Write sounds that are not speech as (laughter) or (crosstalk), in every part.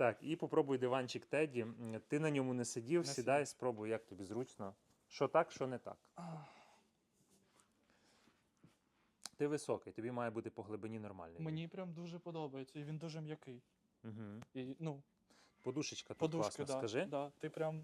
Так, і попробуй диванчик Теді. Ти на ньому не сидів, Не сідай, спробуй, як тобі зручно. Що так, що не так. Ти високий, тобі має бути по глибині нормальний. Мені прям дуже подобається, і він дуже м'який. Угу. І, ну, Подушечка тут подушки, класна, да, скажи. Да. Ти прям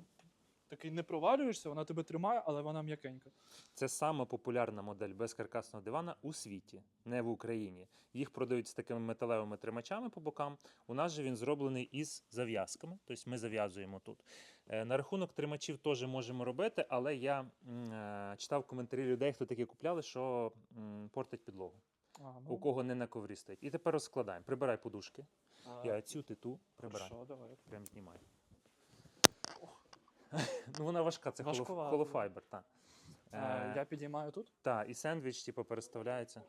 такий не провалюєшся, вона тебе тримає, але вона м'якенька. Це сама популярна модель безкаркасного дивана у світі, не в Україні. Їх продають з такими металевими тримачами по бокам. У нас же він зроблений із зав'язками, тобто ми зав'язуємо тут. Е, На рахунок тримачів теж можемо робити, але я е, читав коментарі людей, хто такі купляли, що портить підлогу. А, У кого не на коврі стоїть. І тепер розкладаємо. Прибирай подушки. а, Я цю ти ту прибирай. Хорошо, давай. Прям знімай. Ну вона важка, це Важкувато, холофайбер. Та. Е, я підіймаю тут. Так, і сендвіч, типу, переставляється.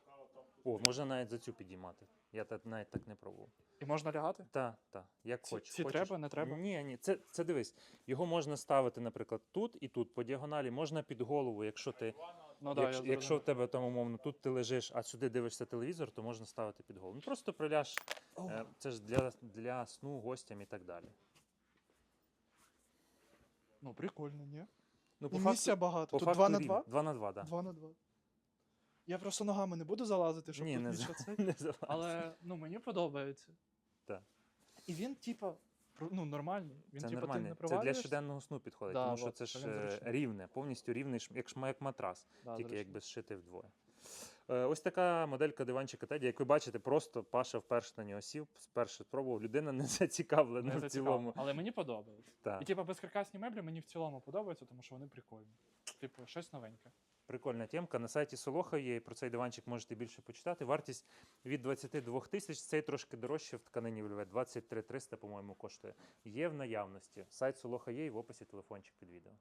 О, можна навіть за цю підіймати. Я навіть так не пробував. І можна лягати? Так, так, як Ці- хочеш. ці Хочеш? треба, не треба? Ні, ні, це, це дивись. Його можна ставити, наприклад, тут і тут по діагоналі, можна під голову, якщо ти. Ну, да, якщо, я якщо в зрозумів. тебе там умовно тут ти лежиш, а сюди дивишся телевізор, то можна ставити під голову. Ну просто приляж. Е, Це ж для, для сну гостям і так далі. Ну, прикольно, ні? Ну, І місця багато. по Тут факту 2 на рівно. 2? Два на два, так. 2 на 2. Я просто ногами не буду залазити, щоб Ні, тут не, за- це. (laughs) не. Але ну, мені подобається. Так. І він, типа, про- ну, нормальний. Він, це типа, ти нормально. не Це для провалюєшся. щоденного сну підходить, Да, тому що от, це це ж він е, зручний. рівне, повністю рівний, як, шма- як матрас, Да, тільки зручно. якби зшитий вдвоє. Е, Ось така моделька диванчика Теді. Як ви бачите, просто Паша вперше на нього сів, вперше спробував. Людина не (laughs) зацікавлена Не в цілому. Але мені подобається. Так. І типа безкаркасні меблі мені в цілому подобаються, тому що вони прикольні. Типу, щось новеньке. Прикольна темка. На сайті Солоха є. і Про цей диванчик можете більше почитати. Вартість від 22 тисяч. Цей трошки дорожче в тканині вельвет. 23 300, по-моєму, коштує. Є в наявності. Сайт Солоха є і в описі телефончик під відео.